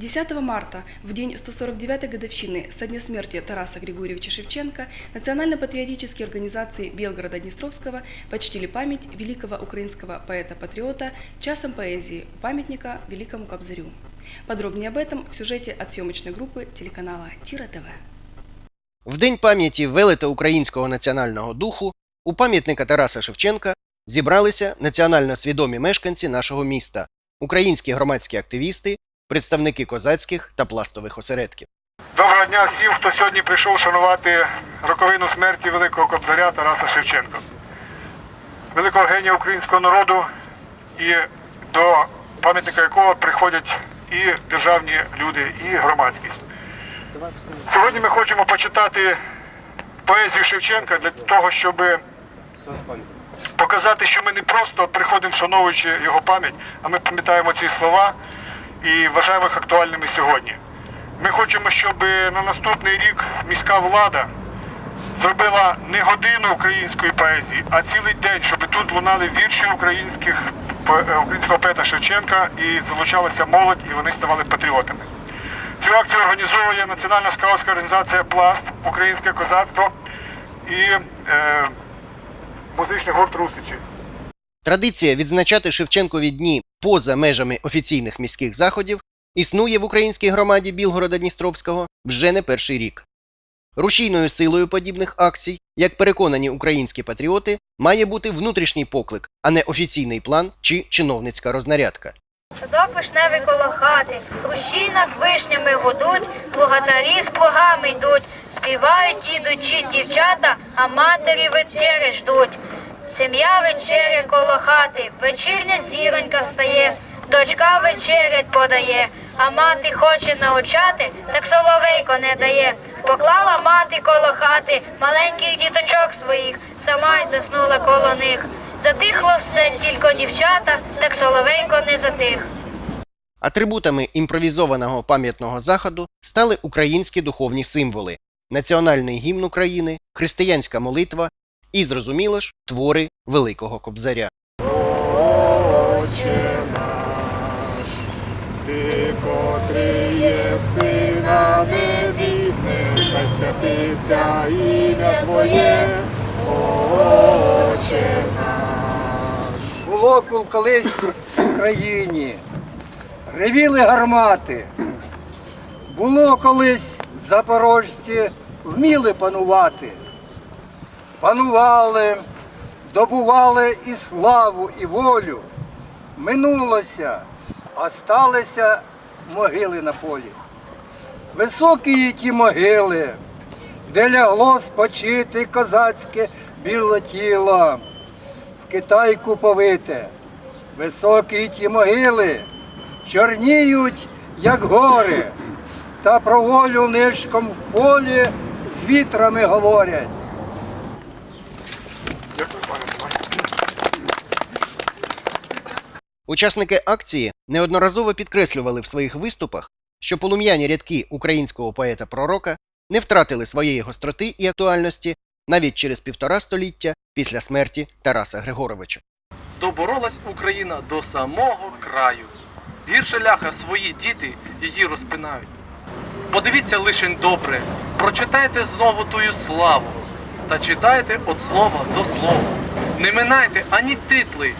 10 марта, в день 149-й годовщины со дня смерти Тараса Григорьевича Шевченко, национально-патриотические организации Белгорода-Днестровского почтили память великого украинского поэта-патриота часом поэзии у памятника Великому Кобзарю. Подробнее об этом в сюжете от съемочной группы телеканала Тира ТВ. В День пам'яті велета українського національного духу у пам'ятника Тараса Шевченка зібралися національно свідомі мешканці нашого міста, українські громадські активісти, представники козацьких та пластових осередків. Доброго дня всім, хто сьогодні прийшов шанувати роковину смерті великого кобзаря Тараса Шевченка, великого генія українського народу, і до пам'ятника якого приходять і державні люди, і громадськість. Сьогодні ми хочемо почитати поезію Шевченка для того, щоб показати, що ми не просто приходимо вшановуючи його пам'ять, а ми пам'ятаємо ці слова і вважаємо їх актуальними сьогодні. Ми хочемо, щоб на наступний рік міська влада зробила не годину української поезії, а цілий день, щоб тут лунали вірші українських е, українського поета Шевченка і залучалася молодь, і вони ставали патріотами. Цю акцію організовує Національна скаутська організація Пласт, Українське козацтво і е, музичний гурт Русичі. Традиція відзначати Шевченкові дні поза межами офіційних міських заходів існує в українській громаді Білгорода Дністровського вже не перший рік. Рушійною силою подібних акцій, як переконані українські патріоти, має бути внутрішній поклик, а не офіційний план чи чиновницька рознарядка. Садок вишневий коло хати, кущі над вишнями гудуть, плугатарі з плугами йдуть, співають ідучі дівчата, а матері вечері ждуть. Сім'я вечеря коло хати, вечірня зіронька встає, дочка вечерять подає, а мати хоче научати, так соловейко не дає. Поклала мати коло хати маленьких діточок своїх, сама й заснула коло них. Затихло все, тільки дівчата, так соловейко не затих. Атрибутами імпровізованого пам'ятного заходу стали українські духовні символи, національний гімн України, християнська молитва і, зрозуміло ж, твори Великого Кобзаря. Ти, котрий єси на небі, нехай святиться ім'я Твоє, Отче наш. Було кол- колись в країні, ревіли гармати. Було колись запорожці вміли панувати. Панували, добували і славу, і волю. Минулося, а сталися могили на полі. Високі ті могили, де лягло спочити козацьке біле тіло в Китайку повите. Високі ті могили чорніють, як гори, та про волю нишком в полі з вітрами говорять. Учасники акції неодноразово підкреслювали в своїх виступах, що полум'яні рядки українського поета-пророка не втратили своєї гостроти і актуальності навіть через півтора століття після смерті Тараса Григоровича. Доборолась Україна до самого краю. Гірше ляха свої діти її розпинають. Подивіться лишень добре, прочитайте знову тую славу, та читайте від слова до слова. Не минайте ані титли,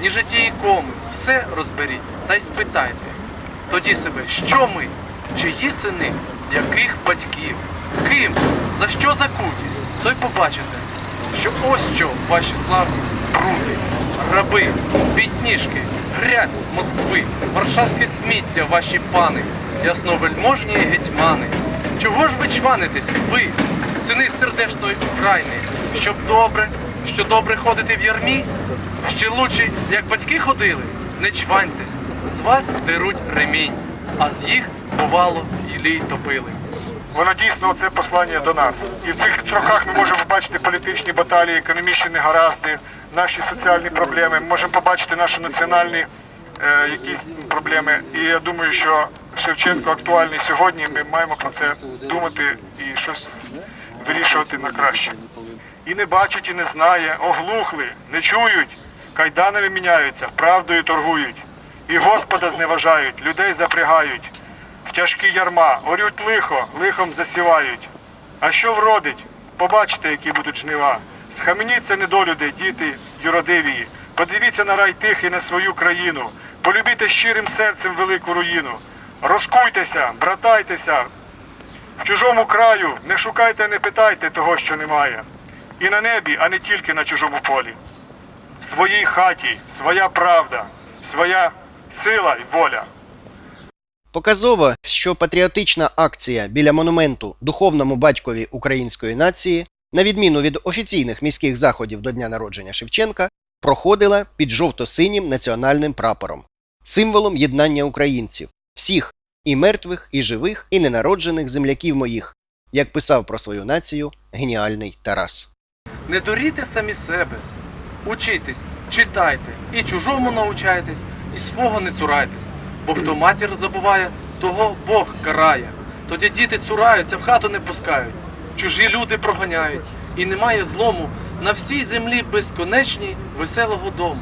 ні житії коми, все розберіть та й спитайте. Тоді себе, що ми, чиї сини, яких батьків, ким, за що закуті, то й побачите, що ось що ваші славні брути, раби, бідніжки, грязь Москви, варшавське сміття, ваші пани, ясновельможні гетьмани. Чого ж ви чванитесь, ви, сини сердешної України, щоб добре, що добре ходити в ярмі? Ще лучше, як батьки ходили, не чваньтесь, з вас деруть ремінь, а з їх, бувало, і лій топили. Воно дійсно це послання до нас. І в цих строках ми можемо побачити політичні баталії, економічні негаразди, наші соціальні проблеми. Ми можемо побачити наші національні е, якісь проблеми. І я думаю, що Шевченко актуальний сьогодні. Ми маємо про це думати і щось вирішувати на краще. І не бачить, і не знає, оглухли, не чують, кайданами міняються, правдою торгують. І Господа зневажають, людей запрягають. тяжкі ярма, орють лихо, лихом засівають. А що вродить? Побачите, які будуть жнива. Схаменіться, недолюди, діти юродивії. Подивіться на рай тихий на свою країну. Полюбіте щирим серцем велику руїну. Розкуйтеся, братайтеся. В чужому краю не шукайте, не питайте того, що немає. І на небі, а не тільки на чужому полі. В своїй хаті своя правда, своя сила й воля. Показово, що патріотична акція біля монументу духовному батькові української нації, на відміну від офіційних міських заходів до дня народження Шевченка, проходила під жовто-синім національним прапором, символом єднання українців, всіх і мертвих, і живих, і ненароджених земляків моїх, як писав про свою націю геніальний Тарас. Не дуріте самі себе. Учітесь, читайте, і чужому научайтесь, і свого не цурайтесь. Бо хто матір забуває, того Бог карає. Тоді діти цураються, в хату не пускають, чужі люди проганяють, і немає злому на всій землі безконечній веселого дому.